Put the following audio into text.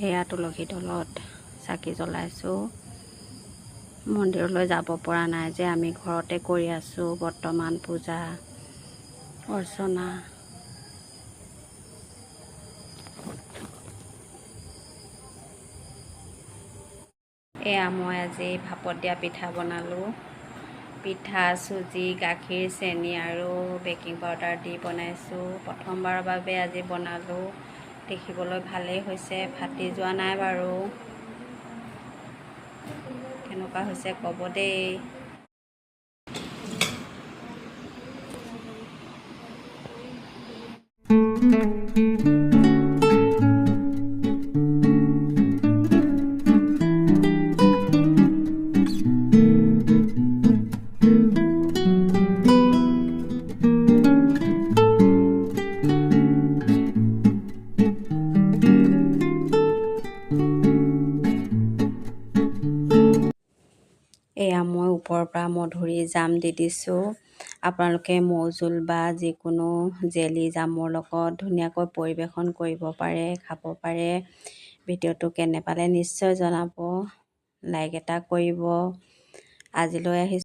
এয়া তুলসী তলত চাকি জ্বলাইছোঁ। মন্দিৰলৈ যাব পৰা নাই যে আমি ঘৰতে কৰি আছোঁ বৰ্তমান পূজা অৰ্চনা। এয়া মই আজি ভাপত দিয়া পিঠা বনালোঁ। পিঠা চুজি গাখীৰ চেনি আৰু বেকিং পাউডাৰ দি বনাইছোঁ। প্ৰথমবাৰৰ বাবে আজি বনালোঁ। দেখিবলৈ ভালেই হৈছে ফাটি যোৱা নাই বাৰু। কেনেকুৱা হৈছে ক'ব দেই। এয়া মই ওপৰৰ পৰা মধুৰি জাম দি দিছোঁ। আপোনালোকে মৌজোল বা যিকোনো জেলি জামৰ লগত ধুনীয়াকৈ পৰিৱেশন কৰিব পাৰে খাব পাৰে। ভিডিঅ'টো কেনে পালে নিশ্চয় জনাব লাইক এটা কৰিব। আজিলৈ আহিছোঁ।